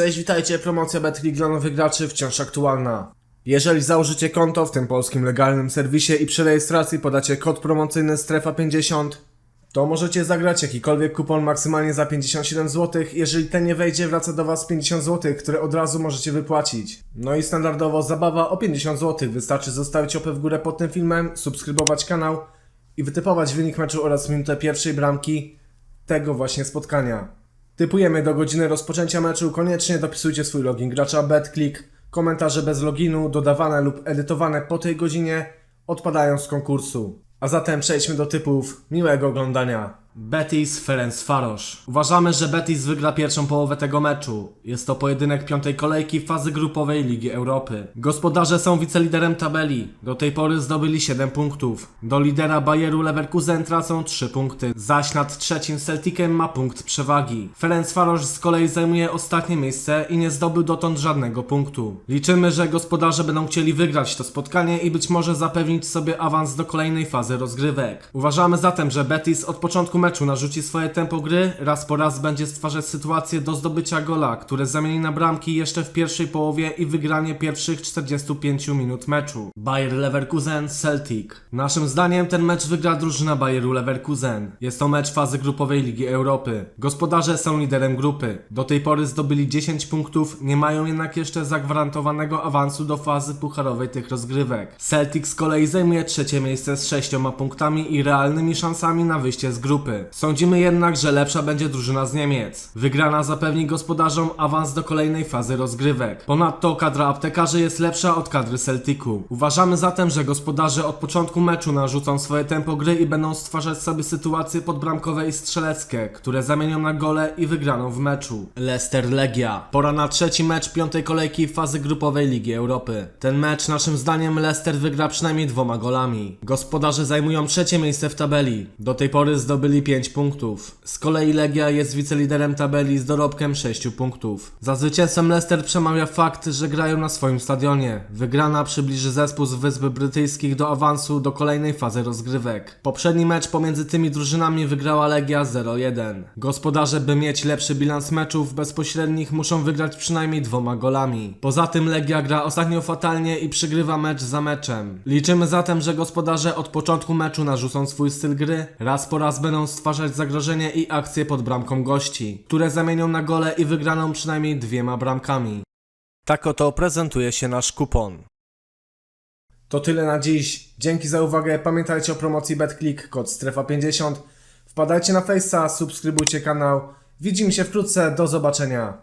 Cześć, witajcie, promocja BetClick dla nowych graczy wciąż aktualna. Jeżeli założycie konto w tym polskim legalnym serwisie i przy rejestracji podacie kod promocyjny strefa50, to możecie zagrać jakikolwiek kupon maksymalnie za 57 zł. Jeżeli ten nie wejdzie, wraca do Was 50 zł, które od razu możecie wypłacić. No i standardowo zabawa o 50 zł. Wystarczy zostawić łapę w górę pod tym filmem, subskrybować kanał i wytypować wynik meczu oraz minutę pierwszej bramki tego właśnie spotkania. Typujemy do godziny rozpoczęcia meczu. Koniecznie dopisujcie swój login gracza BetClick. Komentarze bez loginu, dodawane lub edytowane po tej godzinie, odpadają z konkursu. A zatem przejdźmy do typów. Miłego oglądania. Betis Ferencvaros. Uważamy, że Betis wygra pierwszą połowę tego meczu. Jest to pojedynek piątej kolejki fazy grupowej Ligi Europy. Gospodarze są wiceliderem tabeli. Do tej pory zdobyli 7 punktów. Do lidera Bayeru Leverkusen tracą 3 punkty. Zaś nad trzecim Celticem ma punkt przewagi. Ferencvaros z kolei zajmuje ostatnie miejsce i nie zdobył dotąd żadnego punktu. Liczymy, że gospodarze będą chcieli wygrać to spotkanie i być może zapewnić sobie awans do kolejnej fazy rozgrywek. Uważamy zatem, że Betis od początku meczu narzuci swoje tempo gry, raz po raz będzie stwarzać sytuacje do zdobycia gola, które zamieni na bramki jeszcze w pierwszej połowie i wygranie pierwszych 45 minut meczu. Bayer Leverkusen Celtic. Naszym zdaniem ten mecz wygra drużyna Bayeru Leverkusen. Jest to mecz fazy grupowej Ligi Europy. Gospodarze są liderem grupy. Do tej pory zdobyli 10 punktów, nie mają jednak jeszcze zagwarantowanego awansu do fazy pucharowej tych rozgrywek. Celtic z kolei zajmuje trzecie miejsce z 6 punktami i realnymi szansami na wyjście z grupy. Sądzimy jednak, że lepsza będzie drużyna z Niemiec. Wygrana zapewni gospodarzom awans do kolejnej fazy rozgrywek. Ponadto kadra aptekarzy jest lepsza od kadry Celticu. Uważamy zatem, że gospodarze od początku meczu narzucą swoje tempo gry i będą stwarzać sobie sytuacje podbramkowe i strzeleckie, które zamienią na gole i wygraną w meczu. Leicester Legia. Pora na trzeci mecz piątej kolejki fazy grupowej Ligi Europy. Ten mecz naszym zdaniem Leicester wygra przynajmniej dwoma golami. Gospodarze zajmują trzecie miejsce w tabeli. Do tej pory zdobyli 5 punktów. Z kolei Legia jest wiceliderem tabeli z dorobkiem 6 punktów. Za zwycięstwem Leicester przemawia fakt, że grają na swoim stadionie. Wygrana przybliży zespół z Wysp Brytyjskich do awansu do kolejnej fazy rozgrywek. Poprzedni mecz pomiędzy tymi drużynami wygrała Legia 0-1. Gospodarze, by mieć lepszy bilans meczów bezpośrednich, muszą wygrać przynajmniej dwoma golami. Poza tym Legia gra ostatnio fatalnie i przygrywa mecz za meczem. Liczymy zatem, że gospodarze od początku meczu narzucą swój styl gry, raz po raz będą stwarzać zagrożenie i akcje pod bramką gości, które zamienią na gole i wygraną przynajmniej dwiema bramkami. Tak oto prezentuje się nasz kupon. To tyle na dziś. Dzięki za uwagę. Pamiętajcie o promocji BetClick, kod strefa50. Wpadajcie na Face'a, subskrybujcie kanał. Widzimy się wkrótce. Do zobaczenia.